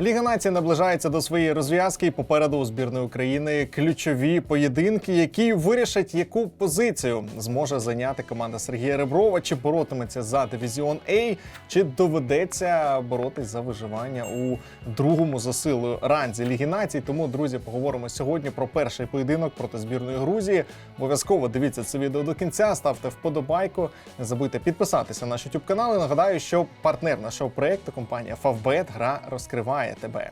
Ліга націй наближається до своєї розв'язки. і Попереду у збірної України ключові поєдинки, які вирішать, яку позицію зможе зайняти команда Сергія Реброва, чи боротиметься за дивізіон А, чи доведеться боротись за виживання у другому за силою ранзі Ліги націй. Тому, друзі, поговоримо сьогодні про перший поєдинок проти збірної Грузії. Обов'язково дивіться це відео до кінця, ставте вподобайку. Не забудьте підписатися на наш YouTube канал. І нагадаю, що партнер нашого проекту компанія Favbet гра розкриває тебе.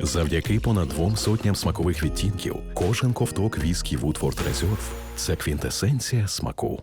Завдяки понад двом сотням смакових відтінків, кожен ковток віскі Woodford Reserve – це квінтесенція смаку.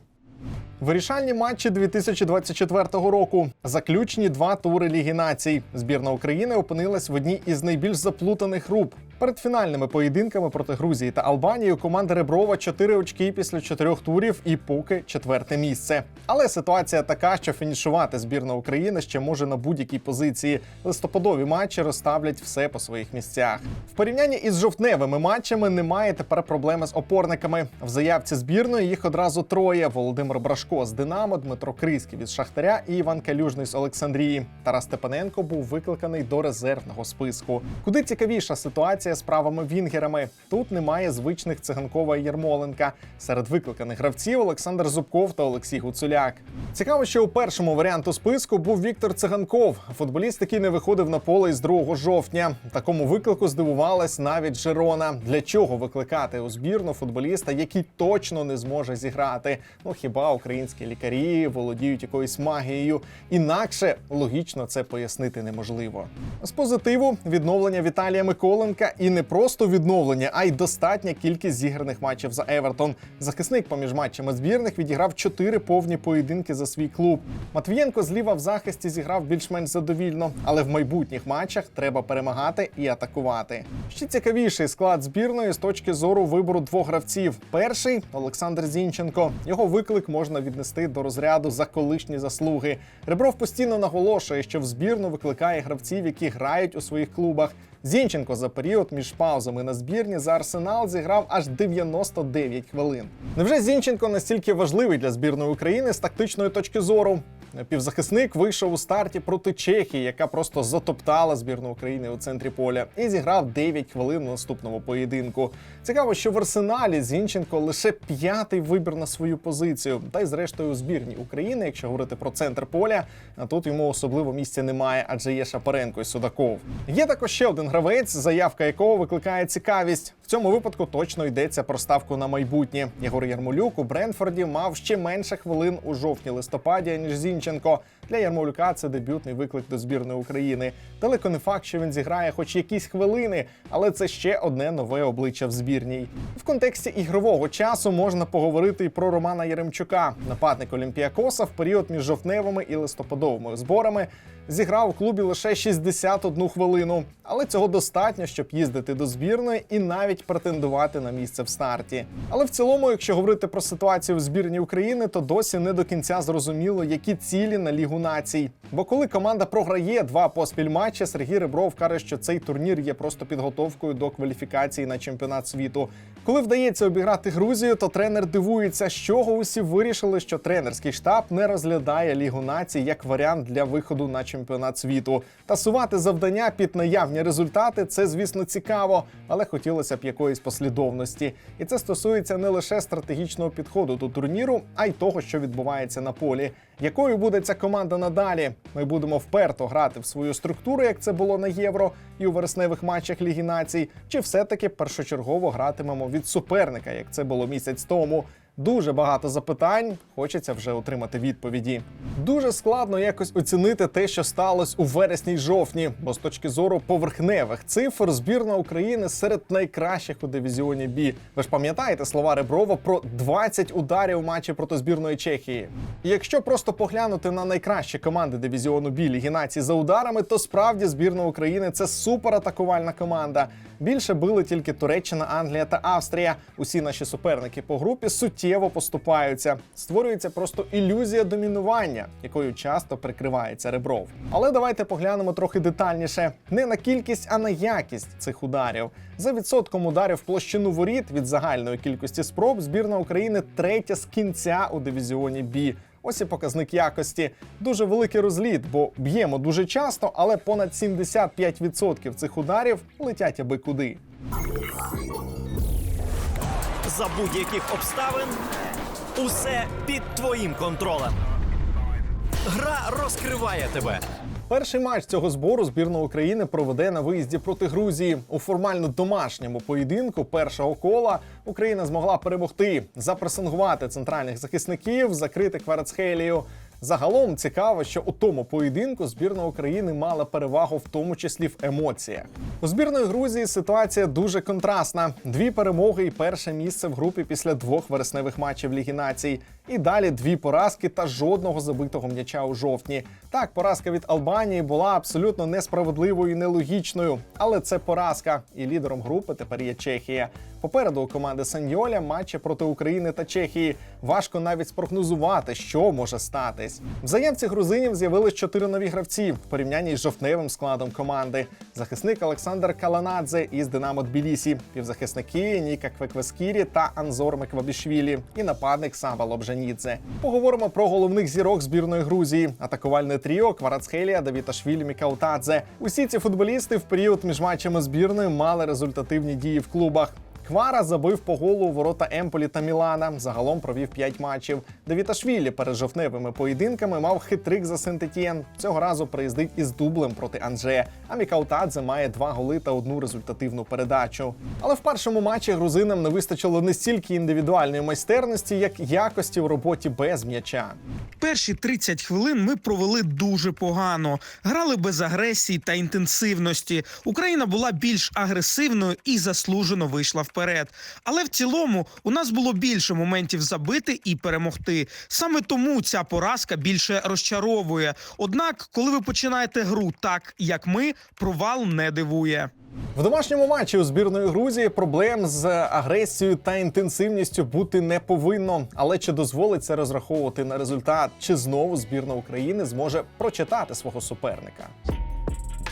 Вирішальні матчі 2024 року. Заключні два тури Ліги націй. Збірна України опинилась в одній із найбільш заплутаних груп. Перед фінальними поєдинками проти Грузії та Албанії у команди Реброва 4 очки після чотирьох турів і поки четверте місце. Але ситуація така, що фінішувати збірна України ще може на будь-якій позиції. Листопадові матчі розставлять все по своїх місцях. В порівнянні із жовтневими матчами немає тепер проблеми з опорниками. В заявці збірної їх одразу троє: Володимир Брашко з Динамо, Дмитро Крийський від Шахтаря і Іван Калюжний з Олександрії. Тарас Степаненко був викликаний до резервного списку. Куди цікавіша ситуація з правими вінгерами. Тут немає звичних циганкова і. Серед викликаних гравців Олександр Зубков та Олексій Гуцуляк. Цікаво, що у першому варіанту списку був Віктор Циганков, футболіст, який не виходив на поле із 2 жовтня. Такому виклику здивувалась навіть Жирона. Для чого викликати у збірну футболіста, який точно не зможе зіграти? Ну хіба українські лікарі володіють якоюсь магією? Інакше логічно це пояснити неможливо. З позитиву відновлення Віталія Миколенка і не просто відновлення, а й достатня кількість зіграних матчів за Евертон. Захисник поміж матчами збірних відіграв чотири повні поєдинки за свій клуб. Матвієнко зліва в захисті зіграв більш-менш задовільно, але в майбутніх матчах треба перемагати і атакувати. Ще цікавіший склад збірної з точки зору вибору двох гравців. Перший Олександр Зінченко. Його виклик можна віднести до розряду за колишні заслуги. Ребров постійно наголошує, що в збірну викликає гравців, які грають у своїх клубах. Зінченко за період між паузами на збірні за арсенал зіграв аж 99 хвилин. Невже Зінченко настільки важливий для збірної України з тактичної точки зору? Півзахисник вийшов у старті проти Чехії, яка просто затоптала збірну України у центрі поля, і зіграв 9 хвилин у наступному поєдинку. Цікаво, що в арсеналі Зінченко лише п'ятий вибір на свою позицію. Та й зрештою у збірній України, якщо говорити про центр поля, а тут йому особливо місця немає, адже є Шапаренко і Судаков. Є також ще один гравець, заявка якого викликає цікавість. Цьому випадку точно йдеться про ставку на майбутнє. Єгор Ярмолюк у Бренфорді мав ще менше хвилин у жовтні-листопаді, ніж Зінченко. Для Ярмолюка це дебютний виклик до збірної України. Далеко не факт, що він зіграє хоч якісь хвилини, але це ще одне нове обличчя в збірній. В контексті ігрового часу можна поговорити і про Романа Яремчука, нападник Олімпіакоса в період між жовтневими і листопадовими зборами. Зіграв у клубі лише 61 хвилину, але цього достатньо, щоб їздити до збірної і навіть претендувати на місце в старті. Але в цілому, якщо говорити про ситуацію в збірні України, то досі не до кінця зрозуміло, які цілі на лігу націй. Бо коли команда програє два поспіль матчі, Сергій Ребров каже, що цей турнір є просто підготовкою до кваліфікації на чемпіонат світу. Коли вдається обіграти Грузію, то тренер дивується, з чого усі вирішили, що тренерський штаб не розглядає лігу націй як варіант для виходу на світу. Тасувати завдання під наявні результати це, звісно, цікаво, але хотілося б якоїсь послідовності. І це стосується не лише стратегічного підходу до турніру, а й того, що відбувається на полі. Якою буде ця команда надалі? Ми будемо вперто грати в свою структуру, як це було на євро і у вересневих матчах Ліги націй, чи все-таки першочергово гратимемо від суперника, як це було місяць тому. Дуже багато запитань, хочеться вже отримати відповіді. Дуже складно якось оцінити те, що сталося у вересні й жовтні, бо з точки зору поверхневих цифр збірна України серед найкращих у дивізіоні Бі. Ви ж пам'ятаєте слова Реброва про 20 ударів у матчі проти збірної Чехії. Якщо просто поглянути на найкращі команди дивізіону Бі Ліги націй за ударами, то справді збірна України це суператакувальна команда. Більше били тільки Туреччина, Англія та Австрія. Усі наші суперники по групі суттєво суттєво поступаються. Створюється просто ілюзія домінування, якою часто прикривається Ребров. Але давайте поглянемо трохи детальніше: не на кількість, а на якість цих ударів. За відсотком ударів площину воріт від загальної кількості спроб збірна України третя з кінця у дивізіоні Бі. Ось і показник якості. Дуже великий розліт, бо б'ємо дуже часто, але понад 75% цих ударів летять аби куди. За будь-яких обставин усе під твоїм контролем. Гра розкриває тебе. Перший матч цього збору збірна України проведе на виїзді проти Грузії. У формально домашньому поєдинку першого кола Україна змогла перемогти, запресингувати центральних захисників, закрити Кварацхелію. Загалом цікаво, що у тому поєдинку збірна України мала перевагу, в тому числі в емоціях. У збірної Грузії ситуація дуже контрастна: дві перемоги і перше місце в групі після двох вересневих матчів Ліги Націй. І далі дві поразки та жодного забитого м'яча у жовтні. Так, поразка від Албанії була абсолютно несправедливою і нелогічною, але це поразка, і лідером групи тепер є Чехія. Попереду у команди Саньоля матчі проти України та Чехії. Важко навіть спрогнозувати, що може статись. В заявці грузинів з'явились чотири нові гравці в порівнянні з жовтневим складом команди. Захисник Олександр Каланадзе із Динамо Тбілісі, півзахисники Ніка Квеквескірі та Анзор Меквабішвілі і нападник Саба Лобжанідзе. Поговоримо про головних зірок збірної Грузії: атакувальне тріо Кварацхелія, Давіташвілі, Мікаутадзе. Усі ці футболісти в період між матчами збірної мали результативні дії в клубах. Квара забив по голу у ворота Емполі та Мілана. Загалом провів 5 матчів. Девіташвілі перед жовтневими поєдинками мав хитрик за Сент-Етєн. Цього разу приїздить із дублем проти Анже. А Мікаутадзе має два голи та одну результативну передачу. Але в першому матчі грузинам не вистачило не стільки індивідуальної майстерності, як якості в роботі без м'яча. Перші 30 хвилин ми провели дуже погано. Грали без агресії та інтенсивності. Україна була більш агресивною і заслужено вийшла вперед. Але в цілому у нас було більше моментів забити і перемогти. Саме тому ця поразка більше розчаровує. Однак, коли ви починаєте гру так, як ми, провал не дивує. В домашньому матчі у збірної Грузії проблем з агресією та інтенсивністю бути не повинно. Але чи дозволить це розраховувати на результат? Чи знову збірна України зможе прочитати свого суперника?